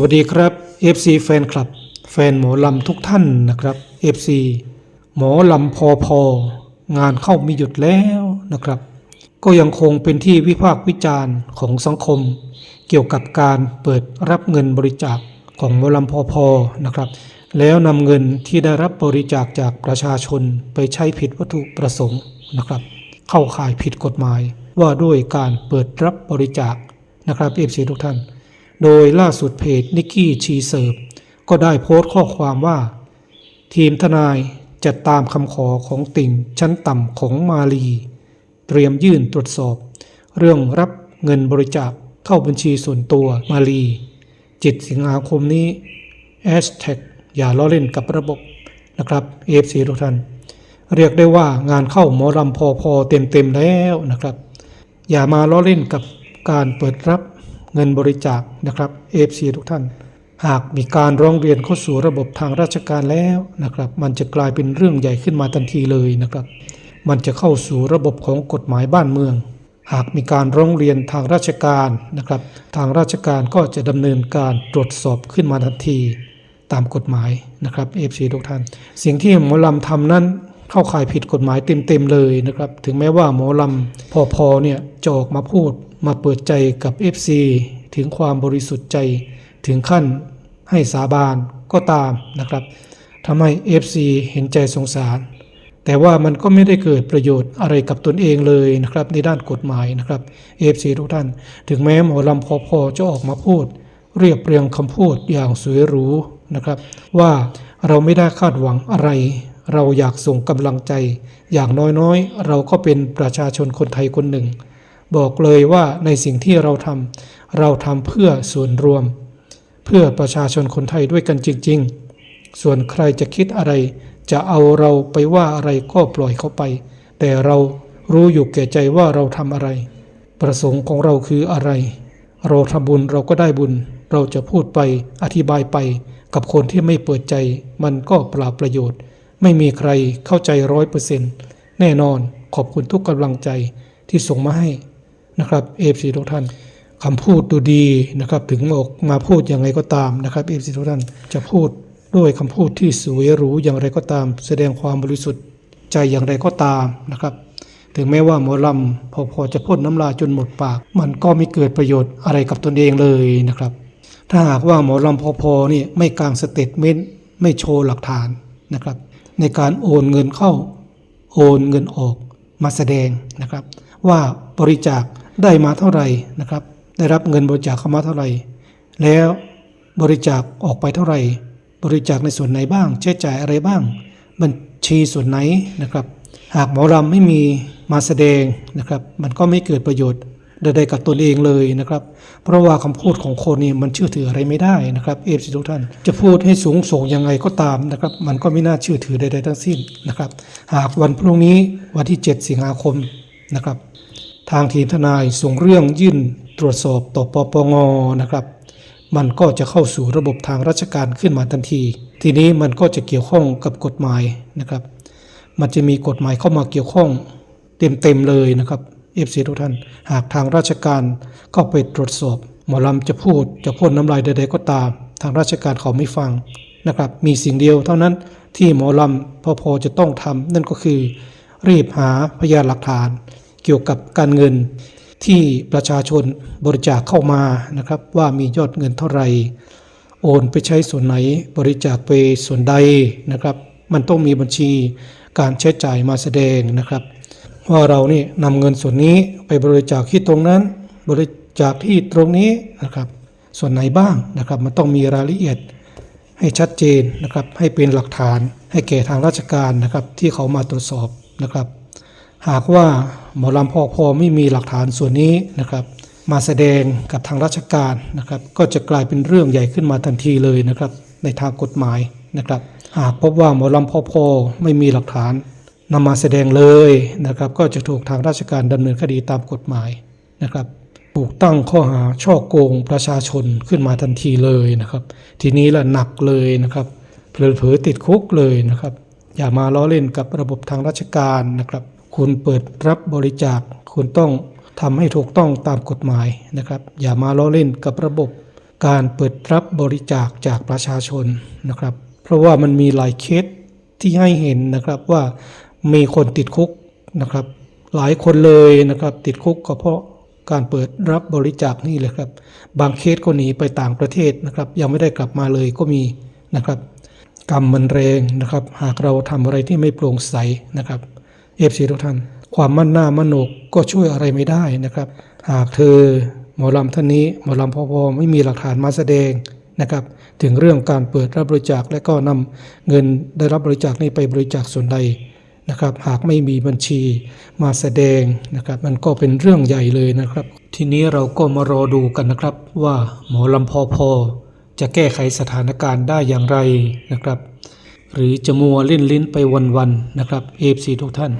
วัสดีครับ FC แฟนคลับ แฟนหมอลำทุกท่านนะครับ FC หมอลำพอพองานเข้ามีหยุดแล้วนะครับ ก็ยังคงเป็นที่วิพากษ์วิจารณ์ของสังคม เกี่ยวกับการเปิดรับเงินบริจาคของหมอลำพอพอนะครับ แล้วนำเงินที่ได้รับบริจาคจากประชาชนไปใช้ผิดวัตถุประสงค์นะครับ เข้าข่ายผิดกฎหมายว่าด้วยการเปิดรับบริจาคนะครับ FC ทุกท่าน โดยล่าสุดเพจนิกกี้ชีเซิร์ฟก็ได้โพสต์ข้อความว่า ทีมทนายจะตามคำขอของติ่งชั้นต่ำของมาลี เตรียมยื่นตรวจสอบ เรื่องรับเงินบริจาคเข้าบัญชีส่วนตัวมาลี7สิงหาคมนี้แอชแท็กอย่าล้อเล่นกับระบบนะครับเอฟซีทุกท่าน เรียกได้ว่างานเข้าหมอลำพอพอเต็มเต็มๆแล้วนะครับ อย่ามาล้อเล่นกับการเปิดรับ เงินบริจาคนะครับ AFC ทุกท่าน หากมีการร้องเรียนเข้าสู่ระบบทางราชการแล้วนะครับ มันจะกลายเป็นเรื่องใหญ่ขึ้นมาทันทีเลยนะครับ มันจะเข้าสู่ระบบของกฎหมายบ้านเมือง หากมีการร้องเรียนทางราชการนะครับ ทางราชการก็จะดำเนินการตรวจสอบขึ้นมาทันทีตามกฎหมายนะครับ FC ทุกท่าน สิ่งที่หมอลำทำนั้นเข้าข่ายผิดกฎหมายเต็มๆเลยนะครับ ถึงแม้ว่าหมอลำพอพอเนี่ยจะออกมาพูด มาเปิดใจกับ FC ถึงความบริสุทธิ์ใจถึงขั้นให้สาบานก็ตามนะครับทำให้ FC เห็นใจสงสาร แต่ว่ามันก็ไม่ได้เกิดประโยชน์อะไรกับตนเองเลยนะครับ ในด้านกฎหมายนะครับ FC ทุกท่าน ถึงแม้หมอลำพอพอจะออกมาพูด เรียบเรียงคำพูดอย่างสวยหรูนะครับ ว่าเราไม่ได้คาดหวังอะไร เราอยากส่งกำลังใจ อย่างน้อยๆ เราก็เป็นประชาชนคนไทยคนหนึ่ง บอกเลยว่าในสิ่งที่เราทำเราทำเพื่อส่วนรวม เพื่อประชาชนคนไทยด้วยกันจริง ๆ ส่วนใครจะคิดอะไร จะเอาเราไปว่าอะไรก็ปล่อยเขาไป แต่เรารู้อยู่แก่ใจว่าเราทำอะไร ประสงค์ของเราคืออะไร เราทำบุญเราก็ได้บุญ เราจะพูดไปอธิบายไป กับคนที่ไม่เปิดใจ มันก็เปล่าประโยชน์ ไม่มีใครเข้าใจร้อยเปอร์เซ็นต์แน่นอนขอบคุณทุกกำลังใจที่ส่งมาให้ นะครับเอฟซีทุกท่านคำพูดดูดีนะครับ ถึงออกมาพูดย่างไรก็ตามนะครับเอฟซีทุกท่านจะพูดด้วยคำพูดที่สวยหรูอย่างไรก็ตาม แสดงความบริสุทธิ์ใจอย่างไรก็ตามนะครับถึงแม้ว่าหมอลำพอพอจะพ่นน้ำลายจนหมดปาก มันก็ไม่เกิดประโยชน์อะไรกับตนเองเลยนะครับ ถ้าหากว่าหมอลำพอพอนี่ไม่กลางสเตทเมนต์ไม่โชว์หลักฐานนะครับ ในการโอนเงินเข้าโอนเงินออกมาแสดงนะครับ ว่าบริจาค ได้มาเท่าไหร่นะครับ ได้รับเงินบริจาคเข้ามาเท่าไหร่ แล้วบริจาคออกไปเท่าไหร่ บริจาคในส่วนไหนบ้าง ใช้จ่ายอะไรบ้าง บัญชีส่วนไหนนะครับ หากหมอลำไม่มีมาแสดงนะครับ มันก็ไม่เกิดประโยชน์ใดๆกับตนเองเลยนะครับ เพราะว่าคำพูดของคนนี่มันเชื่อถืออะไรไม่ได้นะครับเอฟซีทุกท่าน จะพูดให้สูงส่งยังไงก็ตามนะครับ มันก็ไม่น่าเชื่อถือใดๆทั้งสิ้นนะครับ หากวันพรุ่งนี้วันที่ 7 สิงหาคมนะครับ ทางทีมทนายส่งเรื่องยื่นตรวจสอบต่อปปงนะครับ มันก็จะเข้าสู่ระบบทางราชการขึ้นมาทันที ทีนี้มันก็จะเกี่ยวข้องกับกฎหมายนะครับ มันจะมีกฎหมายเข้ามาเกี่ยวข้องเต็มๆเลยนะครับเอฟซีทุกท่าน หากทางราชการเข้าไปตรวจสอบ หมอลำจะพูดจะพ่นน้ำลายใดๆก็ตาม ทางราชการเขาไม่ฟังนะครับ มีสิ่งเดียวเท่านั้นที่หมอลำพอพอจะต้องทำนั่นก็คือ รีบหาพยานหลักฐาน เกี่ยวกับการเงินที่ประชาชนบริจาคเข้ามานะครับ ว่ามียอดเงินเท่าไหร่โอนไปใช้ส่วนไหนบริจาคไปส่วนใดนะครับ มันต้องมีบัญชีการใช้จ่ายมาแสดงนะครับ ว่าเรานี่นำเงินส่วนนี้ไปบริจาคที่ตรงนั้น บริจาคที่ตรงนี้นะครับ ส่วนไหนบ้างนะครับ มันต้องมีรายละเอียดให้ชัดเจนนะครับ ให้เป็นหลักฐานให้แก่ทางราชการนะครับ ที่เขามาตรวจสอบนะครับ หากว่าหมอลำพอพอไม่มีหลักฐานส่วนนี้นะครับมาแสดงกับทางราชการนะครับ ก็จะกลายเป็นเรื่องใหญ่ขึ้นมาทันทีเลยนะครับ ในทางกฎหมายนะครับ หากพบว่าหมอลำพอพอไม่มีหลักฐานนำมาแสดงเลยนะครับ ก็จะถูกทางราชการดำเนินคดีตามกฎหมายนะครับ ถูกตั้งข้อหาช่อโกงประชาชนขึ้นมาทันทีเลยนะครับ ทีนี้ละหนักเลยนะครับเผลอๆติดคุกเลยนะครับ อย่ามาล้อเล่นกับระบบทางราชการนะครับ คุณเปิดรับบริจาค คุณต้องทำให้ถูกต้องตามกฎหมายนะครับ อย่ามาล้อเล่นกับระบบการเปิดรับบริจาคจากประชาชนนะครับ เพราะว่ามันมีหลายเคสที่ให้เห็นนะครับว่ามีคนติดคุกนะครับ หลายคนเลยนะครับติดคุกก็เพราะการเปิดรับบริจาคนี่แหละครับ บางเคสก็หนีไปต่างประเทศนะครับ ยังไม่ได้กลับมาเลยก็มีนะครับ กรรมมันแรงนะครับ หากเราทำอะไรที่ไม่โปร่งใสนะครับ เอฟซีทุกท่าน ความมั่นหน้ามั่นอกก็ช่วยอะไรไม่ได้นะครับ หากเธอหมอลำท่านนี้หมอลำพอพอไม่มีหลักฐานมาแสดงนะครับถึงเรื่องการเปิดรับบริจาคและก็นำเงินได้รับบริจาคนี้ไปบริจาคส่วนใดนะครับ หากไม่มีบัญชีมาแสดงนะครับ มันก็เป็นเรื่องใหญ่เลยนะครับ ทีนี้เราก็มารอดูกันนะครับว่าหมอลำพอพอจะแก้ไขสถานการณ์ได้อย่างไรนะครับ หรือจะมัวเล่นลิ้นไปวันๆนะครับเอฟซีทุกท่าน